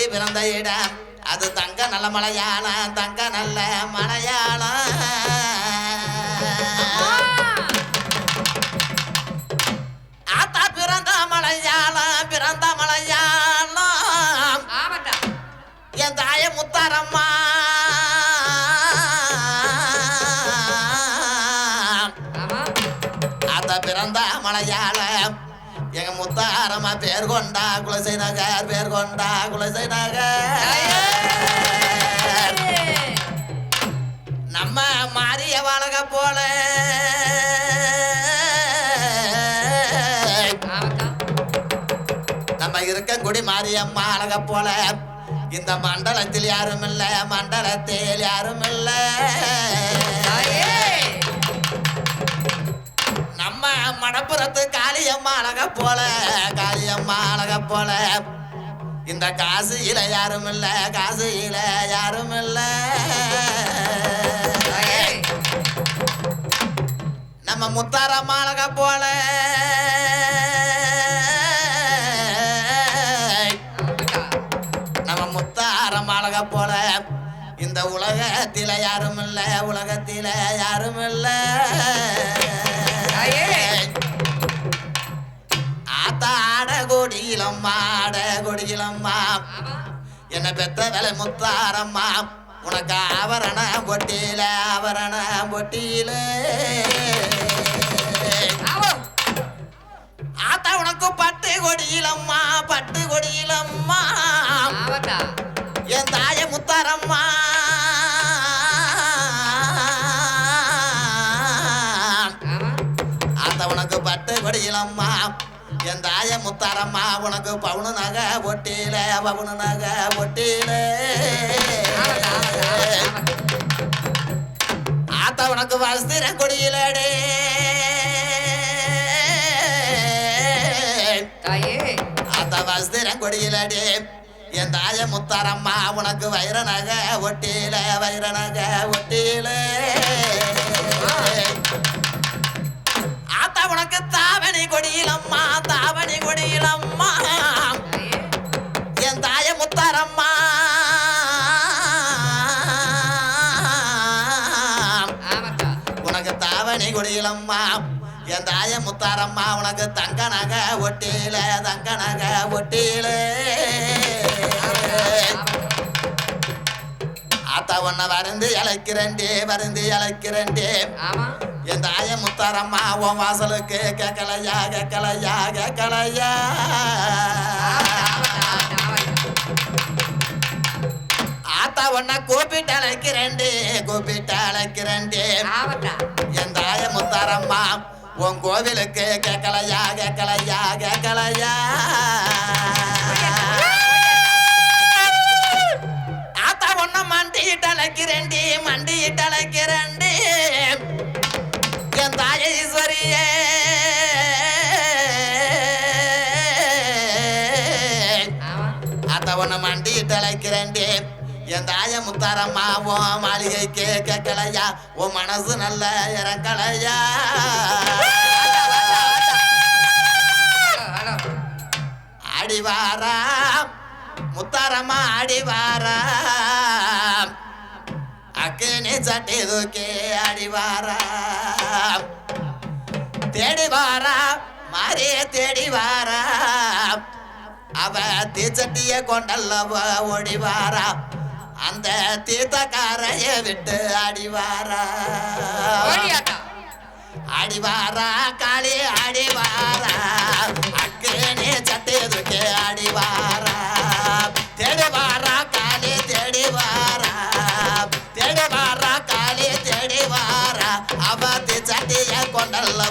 தாய் பிறந்த இடம் அது தங்க நல்ல மலையாளம் தங்க நல்ல மலையாளம் ஆத்தா பிறந்த மலையாளம் பிறந்த மலையாளம் என் தாய முத்தாரம்மா அவதாரமா பேர் கொண்டா குலசை நகர் பேர் கொண்டா குலசை நகர் நம்ம மாறிய வாழக போல. நம்ம இருக்கங்குடி மாரியம்மா அழக போல. இந்த மண்டலத்தில் யாரும் இல்லை மண்டலத்தில் யாரும் இல்லை மணப்புறத்து காளியம்மா அழக போல காளியம்மா அழக போல. இந்த காசியில யாரும் இல்ல காசியில யாரும் இல்ல நம்ம முத்தாரம்மா அழக போல. நம்ம முத்தாரம்மா அழக போல. இந்த உலகத்தில யாரும் இல்ல உலகத்தில யாரும் இல்லை கொடியிலம்மா ஆட கொடியிலம்மா. என்ன பெத்த வேலை முத்தாரம்மா. உனக்கு ஆவரண பொட்டியில ஆவரண பொட்டியில. ஆத்தா உனக்கு பட்டு கொடியிலம்மா பட்டு கொடியிலம்மா. என் தாய முத்தாரம்மா. ஆத்த உனக்கு பட்டு கொடியிலம்மா. என் தாய முத்தாரம்மா உனக்கு பவுனு நகை ஒட்டியில பவுனு நகை ஒட்டியில. ஆத்த உனக்கு வஸ்திர கொடியிலடே. ஆத்த வஸ்திர கொடியிலடே. என் தாய முத்தாரம்மா உனக்கு வைர நகை ஒட்டியில வைர நகை ஒட்டியில. உனக்கு தாவணி கொடியிலம்மா தாவணி கொடியிலம்மா என் தாய முத்தாரம்மா. உனக்கு தாவணி கொடியிலம்மா என் தாய முத்தாரம்மா உனக்கு தங்க நகை ஒட்டியில தங்க நகை ஒட்டியில. ஆத்தா உன்னை வருந்து இழைக்கிறேன்டே வருந்து இழைக்கிறேன்டே ஆமா. என் தாய முத்தாரம்மா உன் வாசலுக்கு கேட்கலையா கேட்கலையா கேட்கலையா ஆத்தா உன்னை கூப்பிட்டு அழைக்கிறேன்டே கூப்பிட்டு அழைக்கிறேன்டே. என் தாய முத்தாரம்மா உன் கோவிலுக்கு கேட்கலையா கேட்கலையா கேட்கலையா ஆத்தா உன்னை மண்டிட்டு அழைக்கிறேன்டி மண்டிட்டு அழைக்கிறேன்டி. ஆத்தா மண்டி மண்டிட்டு என் தாய முத்தாரம்மா உன் மாளிகைக்கு கேட்கலையா? உன் மனசு நல்ல இறக்கலையா ஹலோ அடிவாரா முத்தாரம்மா அடிவாரா அக்கினி சட்டி தூக்கி அடிவாரா தேடி வாரா மாறிய தேடி வாரா அவ தீச்சட்டிய கொண்டல்லவ ஓடி வாரா அந்த தீர்த்தக்காரைய விட்டு அடிவாரா? அடிவாரா? காளி அடிவாரா? அக்கேனே சட்டேதுக்கு அடிவாரா? தேடிவாரா? காளி தேடிவாரா? தேடிவாரா? காளி தேடிவாரா? அவத்தி சட்டிய கொண்டல்லவோ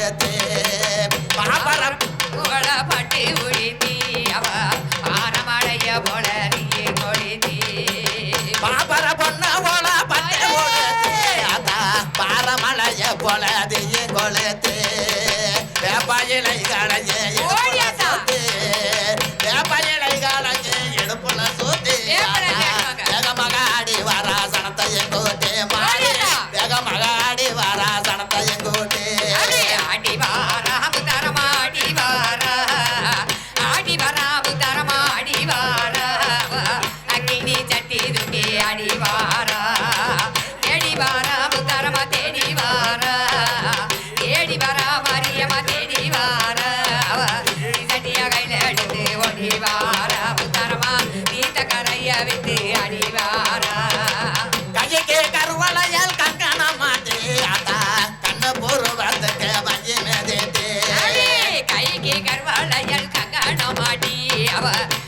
பயத்தே பரபரம் புகழ பட்டி உழித்தி அவ ஆரமடைய போல நீ கொழித்தி பரபர பொண்ண போல பட்டி உழத்தே அதா பாரமடைய போல நீ கொழுத்தே வேப்பாயிலை கடையே 来吧诶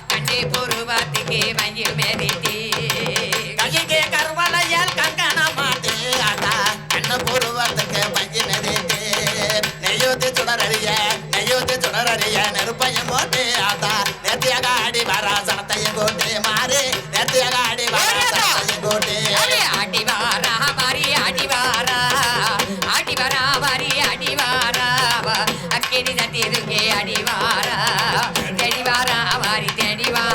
அடி தட்டி எதுக்கே அடிவாரா? தெளிவாரா? வாரி தெளிவாரா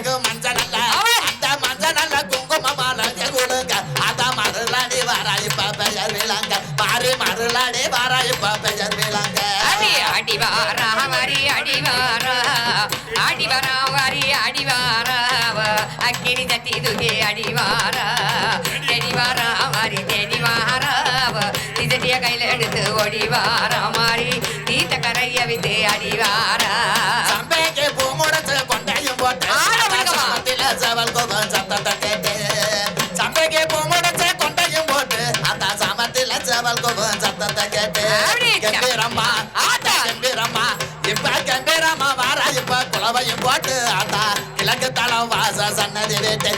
எனக்கு மஞ்சள் நல்ல அந்த மஞ்சள் நல்ல குங்குமமான கொடுங்க. அந்த மருளாடி வாராய் பெயர் விழாங்க பாரு மருளாடி வாராய் பெயர் விழாங்க அடிவாரா வரி அடிவாரா அடிவாரா வரி. அடிவாரா அக்கினி தட்டி துகே அடிவாரா தெடிவாரா வரி தெடிவாரா திசட்டிய கையில் எடுத்து ஒடிவாரா மாறி தீத்த கரைய வித்து அவள் கோபம் சத்தத்தை கேட்டு. சண்டைக்கு பொம்மடைச்ச கொண்டையும் போட்டு. அந்த சமத்தில் அவள் கோபம் சத்தத்தை கேட்டு. கம்பீரம்மா ஆத்தா. கம்பீரம்மா இப்ப கம்பீரம்மா வாரா இப்ப குழவையும் போட்டு. ஆத்தா கிழக்கு தளம் வாச சன்னதி வீட்டு.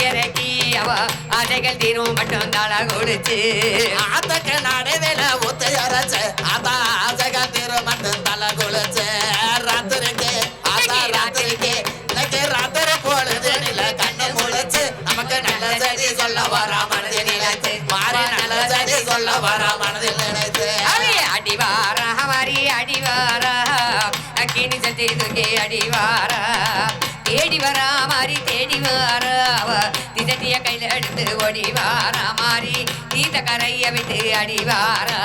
இறக்கி அவ அதைகள் தீரும் மட்டும் தாளா கொடுச்சு ஆத்தக்க நடைவேல ஒத்தையரைச்சு அதான் ஆசைகள் தீரும் மட்டும் தலை குளிச்சு வைத்த கரைய விட்டு அடிவாரா?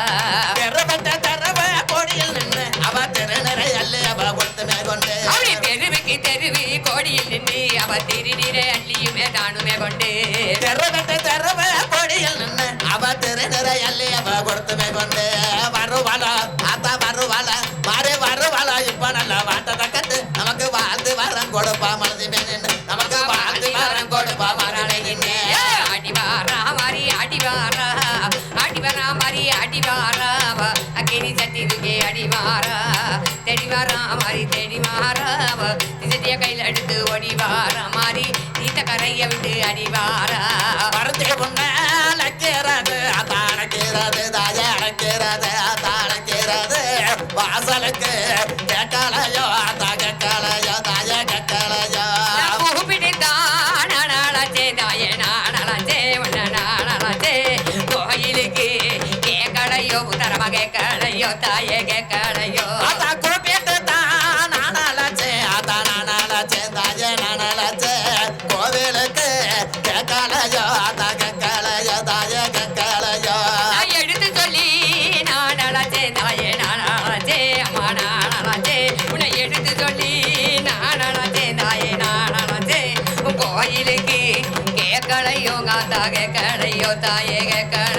திறவட்ட திறவ கோடியில் நின்று அவ திருநரை அல்லு அவ ஒருத்தமே கொண்டு. அவளை தெருவுக்கு தெருவி கோடியில் நின்று அவ திருநீரை அள்ளியுமே தானுமே கொண்டு. திறவட்ட திறவ கோடியில் நின்று அவ திருநரை அல்லு அவ ஒருத்தமே கொண்டு. வரும் கைய கையில் எடுத்து ஒடிவார மாறி நீத்த கரைய விட்டு அடிவார. வரத்துக்கு முன்னால் அக்கிறது அத்தாரக்கிறது தாயாரக்கிறது அத்தாரக்கிறது வாசலுக்கு கேட்கலையோ அத்தா கேட்கலையோ தாயா கேட்கலையோ. கோயிலுக்கு கேட்கலையோ தரமாக கேட்கலையோ தாயே கேட்க தாயக கண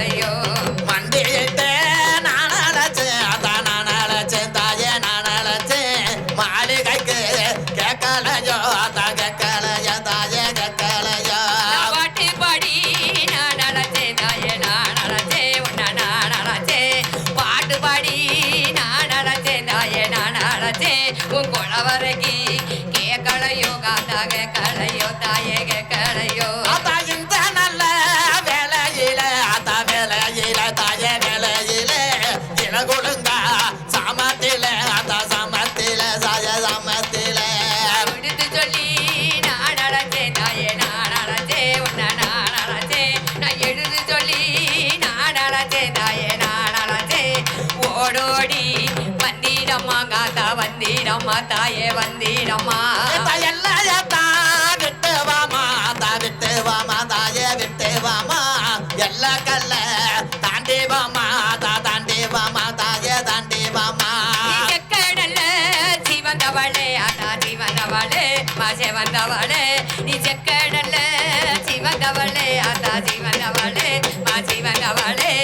தாயே வந்தீரம்மா எல்லாம் விட்டு வாமா தா விட்டு வாமா தாயே விட்டு வாமா எல்லா கல்ல தாண்டி வாமா தா தாண்டி வாமா தாயே தாண்டி வாமா கடல்ல சிவந்தவளே ஆனா சிவந்தவளே மாசே வந்தவளே நீ செக்கடல்ல சிவந்தவளே ஆதா சிவந்தவளே மா சிவந்தவளே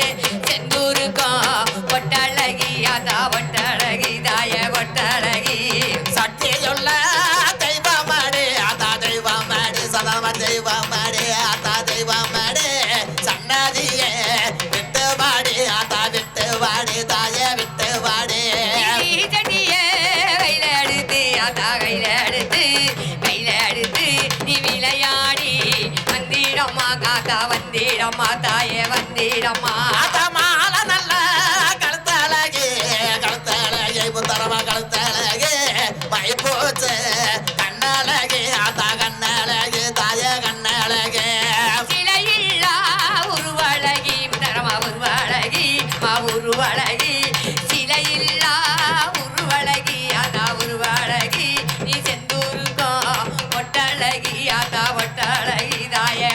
வந்தீடம்மா தாயே வந்தீடம்மா மால நல்ல கழுத்தாலகே கழுத்தாலகே புத்தரமா கழுத்தாலகே பயப்போச்சு கண்ணாலகே ஆத்தா கண்ணாலகே தாயே கண்ணாலகே சிலையில்லா உருவழகி புத்தரமா உருவழகி மா உருவழகி. சிலையில்லா உருவழகி ஆத்தா உருவழகி. நீ செந்தூருக்கோ ஒட்டழகி ஆத்தா ஒட்டழகி தாயே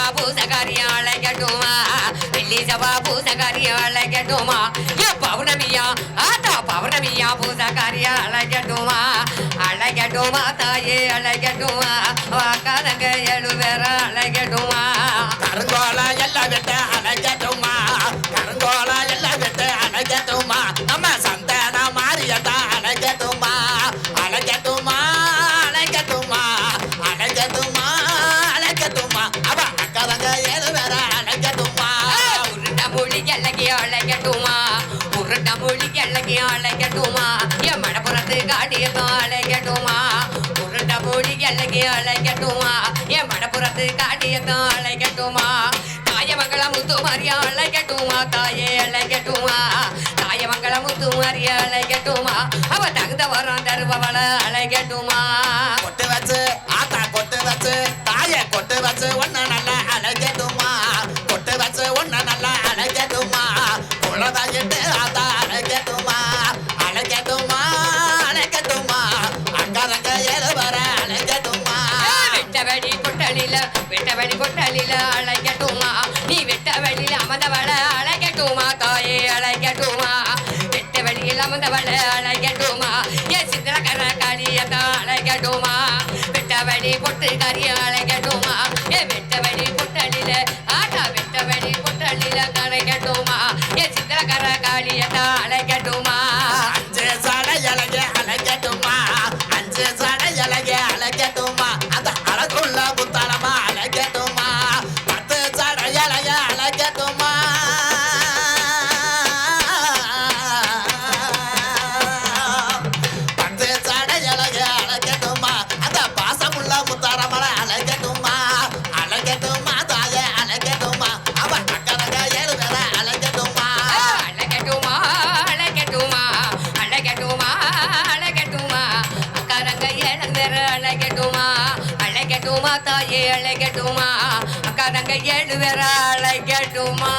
சவா பூசகாரியாளையட்டுமா வெள்ளி சவா பூசகாரியாளையட்டுமா ஏ பௌர்ணமியா ஆத்தா பௌர்ணமியா பூசகாரியாளையட்டுமா அழகட்டுமா தாயே அழகட்டுமா வாக்காதங்க எழுவேற அழகட்டுமா சாமி அழைக்கட்டுமா? என் மடப்புறத்து காட்டியதும் அழைக்கட்டுமா? உருண்ட மொழி எல்லைக்கு அழைக்கட்டுமா? என் மடப்புறத்து காட்டியதும் அழைக்கட்டுமா? தாயமங்கல முத்து மாரியா அழைக்கட்டுமா? தாயே அழைக்கட்டுமா? தாயமங்கல முத்து மாரியா அழைக்கட்டுமா? அவ தகுந்த வரம் தருபவளை அழைக்கட்டுமா? கொட்டு வச்சு ஆத்தா கொட்டு வச்சு தாய கொட்டு வச்சு வெட்டவழி பொட்டு கரிய வளைக்கட்டுமா ஏ வெட்டவழி பொட்டலில கேட்டுமா? அக்கா தங்க ஏழு பேராளை கேட்டுமா?